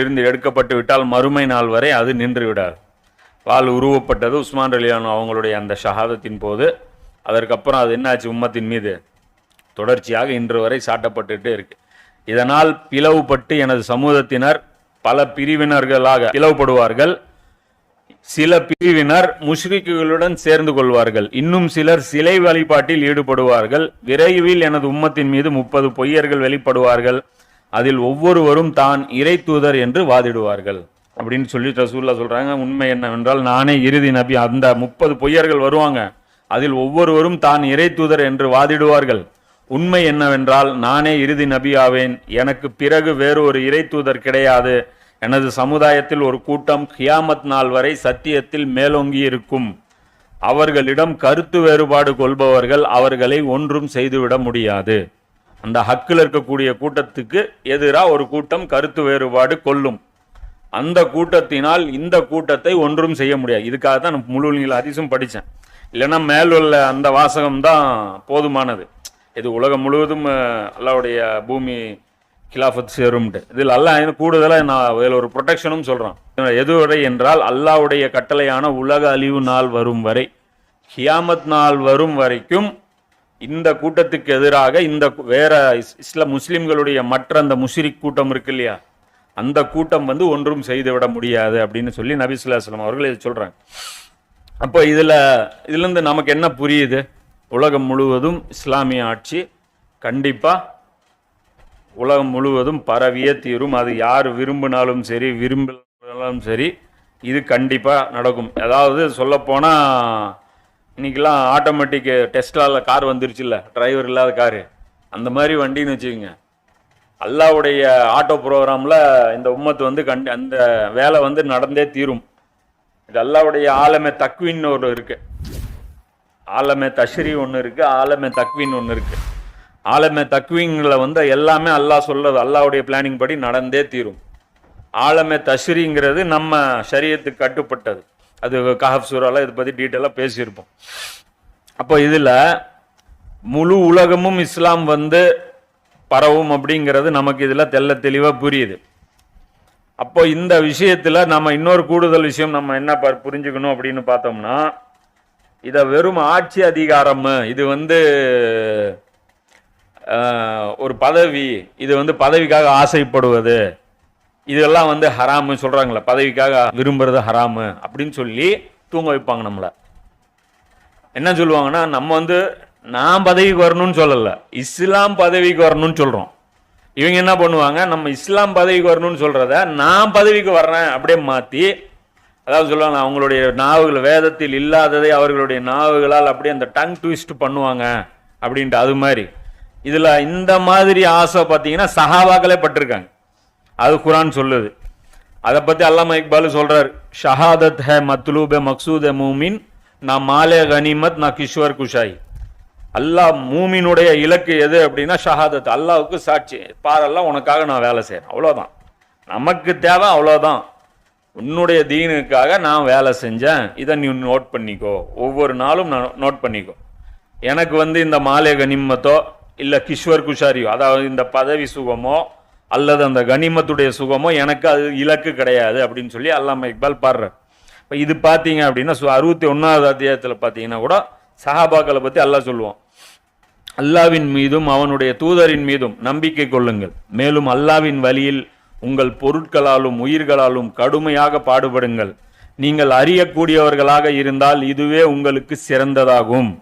இருந்து எடுக்கப்பட்டு விட்டால் மறுமை நாள் வரை அது நின்று விடாது உருவப்பட்டது உஸ்மான் ரலியானோ அவங்களுடைய அந்த ஷஹாதத்தின் போது. அதற்கப்புறம் அது என்னாச்சு உம்மத்தின் மீது? தொடர்ச்சியாக இன்று வரை சாட்டப்பட்டுட்டே இருக்கு. இதனால் பிளவுபட்டு எனது சமூகத்தினர் பல பிரிவினர்களாக பிளவுபடுவார்கள். சில பிரிவினர் முஷ்ரிக்குகளுடன் சேர்ந்து கொள்வார்கள். இன்னும் சிலர் சிலை வழிபாட்டில் ஈடுபடுவார்கள். விரைவில் எனது உம்மத்தின் மீது முப்பது பொய்யர்கள் வெளிப்படுவார்கள். அதில் ஒவ்வொருவரும் தான் இறை தூதர் என்று வாதிடுவார்கள். அப்படின்னு சொல்லி ரசூல்லா சொல்கிறாங்க உண்மை என்னவென்றால் நானே இறுதி நபி அந்த முப்பது பொய்யர்கள் வருவாங்க. அதில் ஒவ்வொருவரும் தான் இறை தூதர் என்று வாதிடுவார்கள். உண்மை என்னவென்றால் நானே இறுதி நபி ஆவேன். எனக்கு பிறகு வேறு ஒரு இறை தூதர் கிடையாது. எனது சமுதாயத்தில் ஒரு கூட்டம் கியாமத் நாள் வரை சத்தியத்தில் மேலோங்கி இருக்கும். அவர்களிடம் கருத்து வேறுபாடு கொள்பவர்கள் அவர்களை ஒன்றும் செய்துவிட முடியாது. அந்த ஹக்கில் இருக்கக்கூடிய கூட்டத்துக்கு எதிராக ஒரு கூட்டம் கருத்து வேறுபாடு கொள்ளும் அந்த கூட்டத்தினால் இந்த கூட்டத்தை ஒன்றும் செய்ய முடியாது. இதுக்காக தான் நான் முழு நீள அதிசம் படித்தேன். இல்லைன்னா மேலுள்ள அந்த வாசகம் தான் போதுமானது. இது உலகம் முழுவதும் அல்லாவுடைய பூமி கிலாஃபத் சேரும்ட்டு. இதில் அல்லாஹ் கூடுதலாக நான் இதில் ஒரு ப்ரொடெக்ஷனும் சொல்கிறான் எதுவரை என்றால் அல்லாவுடைய கட்டளையான உலக அழிவு நாள் வரும் வரை ஹியாமத் நாள் வரும் வரைக்கும் இந்த கூட்டத்துக்கு எதிராக இந்த வேற இஸ்- இஸ்லாம் முஸ்லிம்களுடைய மற்ற அந்த முஷிரிக் கூட்டம் இருக்கு இல்லையா? அந்த கூட்டம் வந்து ஒன்றும் செய்துவிட முடியாது அப்படின்னு சொல்லி நபிசுல்லாஸ்லாம் அவர்கள் இதை சொல்கிறாங்க அப்போ இதில் இதுலேருந்து நமக்கு என்ன புரியுது? உலகம் முழுவதும் இஸ்லாமிய ஆட்சி கண்டிப்பாக உலகம் முழுவதும் பரவிய தீரும். அது யார் விரும்பினாலும் சரி விரும்பினாலும் சரி இது கண்டிப்பாக நடக்கும். அதாவது சொல்லப்போனால் இன்னைக்கெல்லாம் ஆட்டோமேட்டிக்கு டெஸ்ட்லாவில் கார் வந்துருச்சுல்ல? டிரைவர் இல்லாத காரு. அந்த மாதிரி வண்டின்னு வச்சுக்கோங்க. அல்லாவுடைய ஆட்டோ ப்ரோக்ராமில் இந்த உம்மத்து வந்து கண்டு அந்த வேலை வந்து நடந்தே தீரும். இது அல்லாவுடைய ஆலமே தக்வின்னு ஒரு இருக்குது ஆலமே தஷ்ரி ஒன்று இருக்குது ஆலமே தக்வின் ஒன்று இருக்குது ஆலமே தக்வீனில் வந்து எல்லாமே அல்லாஹ் சொல்கிறது அல்லாவுடைய பிளானிங் படி நடந்தே தீரும். ஆலமே தஷ்ரிங்கிறது நம்ம சரியத்துக்கு கட்டுப்பட்டது. அது கஹப் இதை பற்றி டீட்டெயிலாக பேசியிருப்போம். அப்போ இதில் முழு உலகமும் இஸ்லாம் வந்து பரவும் அப்படிங்கிறது நமக்கு இதில் தெள்ள தெளிவாக புரியுது. அப்போ இந்த விஷயத்தில் நம்ம இன்னொரு கூடுதல் விஷயம் நம்ம என்ன ப- புரிஞ்சுக்கணும் அப்படின்னு பார்த்தோம்னா இதை வெறும் ஆட்சி அதிகாரம் இது வந்து ஒரு பதவி இது வந்து பதவிக்காக ஆசைப்படுவது இதெல்லாம் வந்து ஹராமு சொல்கிறாங்களே பதவிக்காக விரும்புறது ஹராமு அப்படின்னு சொல்லி தூங்க வைப்பாங்க நம்மளை. என்ன சொல்லுவாங்கன்னா நம்ம வந்து நான் பதவிக்கு வரணும்னு சொல்லலை. இஸ்லாம் பதவிக்கு வரணும்னு சொல்கிறோம் இவங்க என்ன பண்ணுவாங்க நம்ம இஸ்லாம் பதவிக்கு வரணும்னு சொல்கிறத நான் பதவிக்கு வர்றேன் அப்படியே மாற்றி அதாவது சொல்லுவாங்க அவங்களுடைய நாவுகள் வேதத்தில் இல்லாததை அவர்களுடைய நாவுகளால் அப்படியே அந்த டங் ட்விஸ்ட் பண்ணுவாங்க அப்படின்ட்டு அது மாதிரி. இதில் இந்த மாதிரி ஆசை பார்த்தீங்கன்னா சஹாபாக்களே பட்டிருக்காங்க. அது குரான் சொல்லுது. அதை பற்றி அல்லாம இக்பால் சொல்கிறார் ஷஹாதத் ஹே மத்லூபே மக்சூத் மூமின் நான் மாலே கனிமத் நான் கிஷ்வர் குஷாய். அல்லாஹ் மூமினுடைய இலக்கு எது அப்படின்னா ஷஹாதத். அல்லாவுக்கு சாட்சி. பாரெல்லாம் உனக்காக நான் வேலை செய்கிறேன் அவ்வளோதான் நமக்கு தேவை அவ்வளோதான் உன்னுடைய தீனுக்காக நான் வேலை செஞ்சேன். இதை நீ நோட் பண்ணிக்கோ. ஒவ்வொரு நாளும் நான் நோட் பண்ணிக்கோ. எனக்கு வந்து இந்த மாலே கனிமத்தோ இல்லை கிஷ்வர் குஷாரியோ அதாவது இந்த பதவி சுகமோ அல்லது அந்த கனிமத்துடைய சுகமோ எனக்கு அது இலக்கு கிடையாது அப்படின்னு சொல்லி அல்லாம இக்பால் பாடுறார். இப்போ இது பார்த்தீங்க அப்படின்னா சு- அறுபத்தி ஒன்றாவது அத்தியாயத்தில் பார்த்தீங்கன்னா கூட சஹாபாக்களை பற்றி அல்லாஹ் சொல்லுவான். அல்லாவின் மீதும் அவனுடைய தூதரின் மீதும் நம்பிக்கை கொள்ளுங்கள். மேலும் அல்லாவின் வழியில் உங்கள் பொருட்களாலும் உயிர்களாலும் கடுமையாக பாடுபடுங்கள். நீங்கள் அறியக்கூடியவர்களாக இருந்தால் இதுவே உங்களுக்கு சிறந்ததாகும்.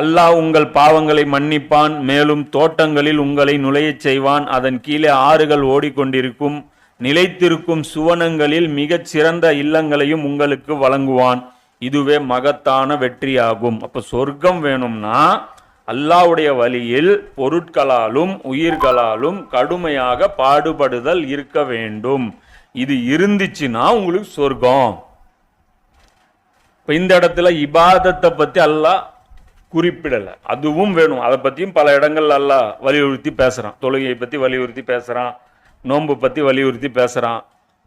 அல்லாஹ் உங்கள் பாவங்களை மன்னிப்பான் மேலும் தோட்டங்களில் உங்களை நுழையச் செய்வான். அதன் கீழே ஆறுகள் ஓடிக்கொண்டிருக்கும் நிலைத்திருக்கும் சுவனங்களில் மிகச் சிறந்த இல்லங்களையும் உங்களுக்கு வழங்குவான். இதுவே மகத்தான வெற்றியாகும். அப்போ சொர்க்கம் வேணும்னா அல்லாஹ்வுடைய வழியில் பொருட்களாலும் உயிர்களாலும் கடுமையாக பாடுபடுதல் இருக்க வேண்டும். இது இருந்துச்சுன்னா உங்களுக்கு சொர்க்கம். இப்போ இந்த இடத்துல இபாதத்தை பற்றி அல்லாஹ் குறிப்பிடலை. அதுவும் வேணும். அதை பற்றியும் பல இடங்கள்ல அல்லாஹ் வலியுறுத்தி பேசுகிறான் தொழுகையை பற்றி வலியுறுத்தி பேசுகிறான் நோன்பு பற்றி வலியுறுத்தி பேசுகிறான்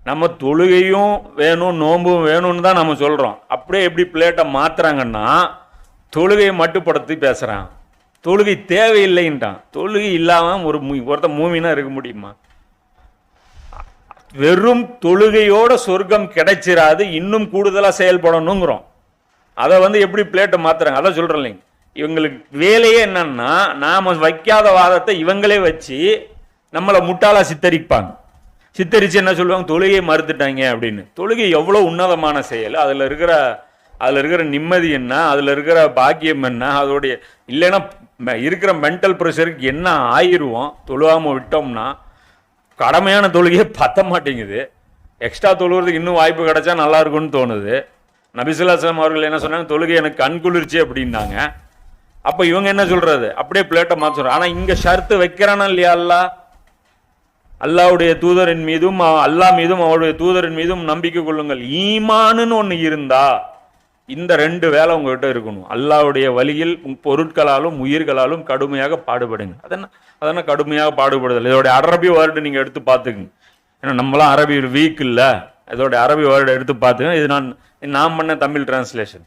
நம்ம தொழுகையும் வேணும் நோன்பும் வேணும்னு தான் நம்ம சொல்கிறோம் அப்படியே எப்படி பிளேட்டை மாற்றுறாங்கன்னா தொழுகையை மட்டுப்படுத்தி பேசுகிறான் தொழுகை தேவையில்லைன்றான். தொழுகை இல்லாமல் ஒரு ஒருத்த ஒருத்தன் மூமினா இருக்க முடியுமா? வெறும் தொழுகையோட சொர்க்கம் கிடைச்சிராது இன்னும் கூடுதலாக செயல்படணுங்கிறோம். அதை வந்து எப்படி பிளேட்டை மாற்றுறாங்க அதான் சொல்கிறேன் இல்லைங்க. இவங்களுக்கு வேலையே என்னன்னா நாம் வைக்காத வாதத்தை இவங்களே வச்சு நம்மளை முட்டாளாக சித்தரிப்பாங்க. சித்தரித்து என்ன சொல்லுவாங்க? தொழுகையை மறுத்துட்டாங்க அப்படின்னு. தொழுகை எவ்வளோ உன்னதமான செயல்? அதில் இருக்கிற அதில் இருக்கிற நிம்மதி என்ன? அதில் இருக்கிற பாக்கியம் என்ன? அதோடைய இல்லைன்னா இருக்கிற மென்டல் ப்ரெஷருக்கு என்ன ஆயிருவோம் தொழுகாமல் விட்டோம்னா கடமையான தொழுகையே பத்த மாட்டேங்குது. எக்ஸ்ட்ரா தொழுகிறதுக்கு இன்னும் வாய்ப்பு கிடைச்சா நல்லா இருக்கும்னு தோணுது. நபிசுல்லாஸ்லாம் அவர்கள் என்ன சொன்னாங்க? தொழுகை எனக்கு கண் குளிர்ச்சி அப்படின்னாங்க. அப்போ இவங்க என்ன சொல்றது? அப்படியே பிளேட்டை மாற்ற சொல்றாங்க ஆனா இங்க ஷர்த்து வைக்கிறானா இல்லையா அல்லாஹ்? அல்லாவுடைய தூதரின் மீதும் அல்லா அல்லாஹ் மீதும் அவருடைய தூதரின் மீதும் நம்பிக்கை கொள்ளுங்கள். ஈமானுன்னு ஒண்ணு இருந்தா இந்த ரெண்டு வேலை உங்ககிட்ட இருக்கணும். அல்லாஹ்வுடைய வழியில் பொருட்களாலும் உயிர்களாலும் கடுமையாக பாடுபடுங்க. அதென்ன அதென்ன கடுமையாக பாடுபடுதல்? இதோட அரபி வேர்டு நீங்க எடுத்து பார்த்துக்குங்க. ஏன்னா நம்மளாம் அரபி வீக் இல்லை. இதோடைய அரபி வேர்டு எடுத்து பார்த்துங்க இது நான் நான் பண்ண தமிழ் டிரான்ஸ்லேஷன்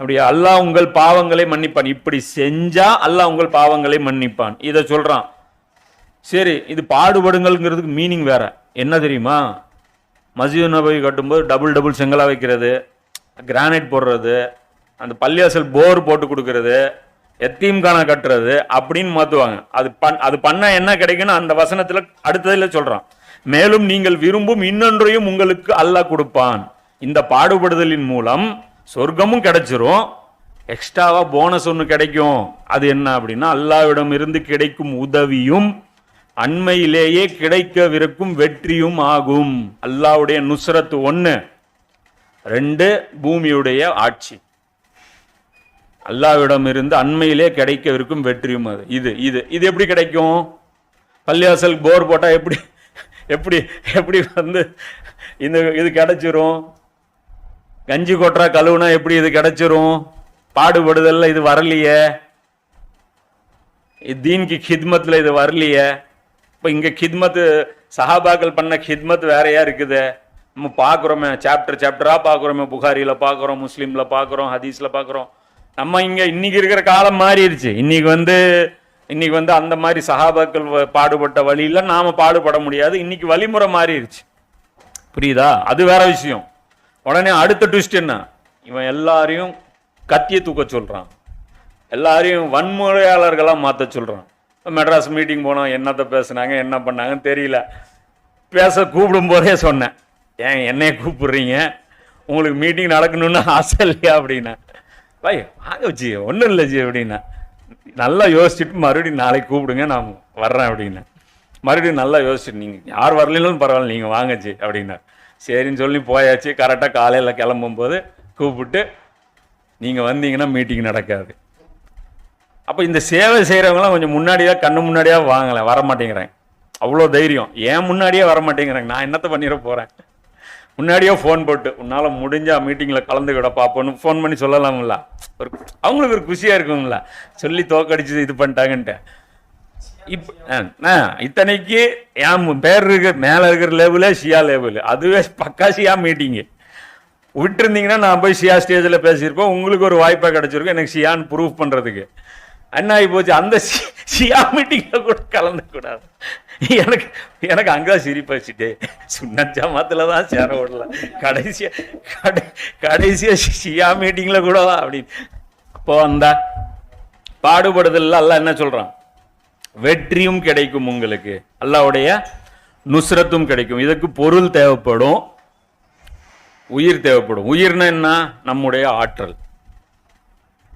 அப்படியா? அல்லாஹ் உங்கள் பாவங்களை மன்னிப்பான். இப்படி செஞ்சா அல்லாஹ் உங்கள் பாவங்களை மன்னிப்பான். இதை சொல்றான். சரி இது பாடுபடுங்கள்ங்கிறதுக்கு மீனிங் வேற. என்ன தெரியுமா? மசித நபவி கட்டும்போது டபுள் டபுள் செங்கலாக வைக்கிறது கிரானைட் போடுறது அந்த பள்ளியாசல் போர் போட்டு கொடுக்கறது எத்தீம்கான கட்டுறது அப்படின்னு மாற்றுவாங்க அது பண் அது பண்ணால் என்ன கிடைக்குன்னு அந்த வசனத்தில் அடுத்ததில் சொல்கிறான் மேலும் நீங்கள் விரும்பும் இன்னொன்றையும் உங்களுக்கு அல்லாஹ் கொடுப்பான். இந்த பாடுபடுதலின் மூலம் சொர்க்கமும் கிடைச்சிரும். எக்ஸ்ட்ராவா போனஸ் ஒன்று கிடைக்கும். அது என்ன அப்படின்னா அல்லாவிடம் இருந்து கிடைக்கும் உதவியும் அண்மையிலேயே கிடைக்கவிருக்கும் வெற்றியும் ஆகும். அல்லாவுடைய நுஸ்ரத்து ஒன்று ரெண்டு பூமியுடைய ஆட்சி. அல்லாவிடம் இருந்து அண்மையிலே கிடைக்கவிருக்கும் வெற்றியும் அது. இது இது. இது எப்படி கிடைக்கும்? பள்ளிவாசல் போர் போட்டால் எப்படி எப்படி எப்படி வந்து இந்த இது கிடைச்சிரும்? கஞ்சி கொட்டுறா கழுவுனா எப்படி இது கிடைச்சிரும்? பாடுபடுதல்ல இது வரலையே. இது தீன்க்கு ஹித்மத்தில் இது வரலையே. இப்போ இங்கே ஹித்மத்து சஹாபாக்கள் பண்ண ஹித்மத் வேறையா இருக்குது. நம்ம பார்க்குறோமே சாப்டர் சாப்டராக பார்க்குறோமே புகாரியில் பார்க்குறோம் முஸ்லீமில் பார்க்குறோம் ஹதீஸில் பார்க்குறோம் நம்ம இங்கே இன்னைக்கு இருக்கிற காலம் மாறிடுச்சு. இன்னைக்கு வந்து இன்னைக்கு வந்து அந்த மாதிரி சஹாபாக்கள் வ- பாடுபட்ட வழியில நாம் பாடுபட முடியாது. இன்னைக்கு வழிமுறை மாறிடுச்சு. புரியுதா? அது வேற விஷயம். உடனே அடுத்த ட்விஸ்ட் என்ன? இவன் எல்லாரையும் கத்திய தூக்க சொல்கிறான் எல்லாரையும் வன்முறையாளர்களாக மாற்ற சொல்கிறான் மெட்ராஸ் மீட்டிங் போனோம் என்னத்த பேசுனாங்க என்ன பண்ணாங்கன்னு தெரியல. பேச கூப்பிடும் போதே சொன்னேன். ஏன் என்னைய கூப்பிடுறீங்க? உங்களுக்கு மீட்டிங் நடக்கணும்னு ஆசை இல்லையா அப்படின்னா. பாய் வாங்க வச்சு ஒன்றும் இல்லை ஜி அப்படின்னா. நல்லா யோசிச்சுட்டு மறுபடியும் நாளைக்கு கூப்பிடுங்க நான் வர்றேன் அப்படின்னா. மறுபடியும் நல்லா யோசிச்சுட்டு நீங்கள் யார் வரலைனாலும் பரவாயில்ல நீங்கள் வாங்கச்சு அப்படின்னா சரின்னு சொல்லி போயாச்சு. கரெக்டாக காலையில் கிளம்பும்போது கூப்பிட்டு நீங்கள் வந்தீங்கன்னா மீட்டிங் நடக்காது. அப்போ இந்த சேவை செய்கிறவங்களாம் கொஞ்சம் முன்னாடியே கண்ணு முன்னாடியாக வாங்கலை வரமாட்டேங்கிறேன் அவ்வளோ தைரியம். ஏன் முன்னாடியே வர மாட்டேங்கிறாங்க நான் என்னத்த பண்ணிட போகிறேன் முன்னாடியே ஃபோன் போட்டு உன்னால் முடிஞ்சால் மீட்டிங்கில் கலந்துக்கிட பார்ப்போன்னு ஃபோன் பண்ணி சொல்லலாம்ல. ஒரு அவங்களுக்கு ஒரு குஷியாக இருக்குங்களா சொல்லி தோக்கடிச்சு இது பண்ணிட்டாங்கன்ட்டு. இப் ஆ, இத்தனைக்கு என் பேர் இருக்கிற மேலே இருக்கிற லேபிள் ஷியா லேபிள் அதுவே பக்கா ஷியா மீட்டிங்கு விட்டுருந்தீங்கன்னா நான் போய் ஷியா ஸ்டேஜில் பேசியிருப்போம் உங்களுக்கு ஒரு வாய்ப்பாக கிடச்சிருக்கும். எனக்கு ஷியான்னு ப்ரூஃப் பண்ணுறதுக்கு என்ன போச்சு? அந்த ஷியா மீட்டிங்கில் கூட கலந்துக்கூடாது. எனக்கு எனக்கு அங்கே சிரிப்பாச்சுட்டே சுண்ண ஜமாத்தில் தான் சேர விடல. கடைசியாக கடை கடைசியாக ஷியா மீட்டிங்கில் கூட அப்படின்னு. இப்போ வந்தா பாடுபடுதல் எல்லாம் என்ன சொல்கிறான் வெற்றியும் கிடைக்கும் உங்களுக்கு. அல்லாவுடைய நுஸ்ரத்தும் கிடைக்கும். இதுக்கு பொருள் தேவைப்படும் உயிர் தேவைப்படும். உயிர்னா என்ன? நம்முடைய ஆற்றல்.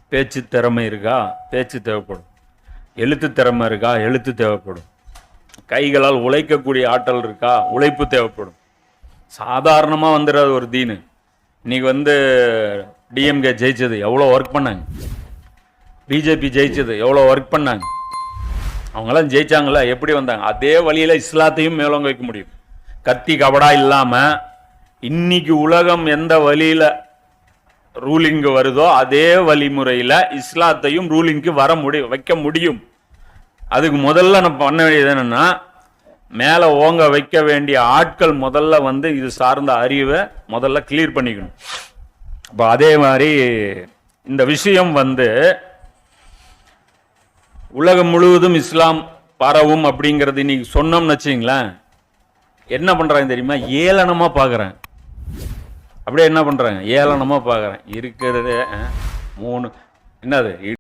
பேச்சு திறமை இருக்கா? பேச்சு தேவைப்படும். எழுத்து திறமை இருக்கா? எழுத்து தேவைப்படும். கைகளால் உழைக்கக்கூடிய ஆற்றல் இருக்கா? உழைப்பு தேவைப்படும். சாதாரணமாக வந்துடாது ஒரு தீனு. இன்னைக்கு வந்து டிஎம்கே ஜெயிச்சது. எவ்வளோ ஒர்க் பண்ணாங்க? பிஜேபி ஜெயிச்சது. எவ்வளோ ஒர்க் பண்ணாங்க? அவங்களாம் ஜெயிச்சாங்களா எப்படி வந்தாங்க? அதே வழியில் இஸ்லாத்தையும் மேலோங்க வைக்க முடியும். கத்தி கபடா இல்லாமல் இன்னைக்கு உலகம் எந்த வழியில் ரூலிங்கு வருதோ அதே வழிமுறையில் இஸ்லாத்தையும் ரூலிங்க்கு வர முடியும் வைக்க முடியும். அதுக்கு முதல்ல நம்ம பண்ண வேண்டியது என்னென்னா மேலே ஓங்க வைக்க வேண்டிய ஆட்கள் முதல்ல வந்து இது சார்ந்த அறிவை முதல்ல கிளியர் பண்ணிக்கணும். அப்போ அதே மாதிரி இந்த விஷயம் வந்து உலகம் முழுவதும் இஸ்லாம் பரவும் அப்படிங்கிறது இன்னைக்கு சொன்னோம்னு வச்சிங்களேன் என்ன பண்ணுறாங்க தெரியுமா? ஏளனமாக பார்க்குறேன் அப்படியே என்ன பண்ணுறாங்க ஏளனமாக பார்க்குறேன் இருக்கிறது மூணு என்னது?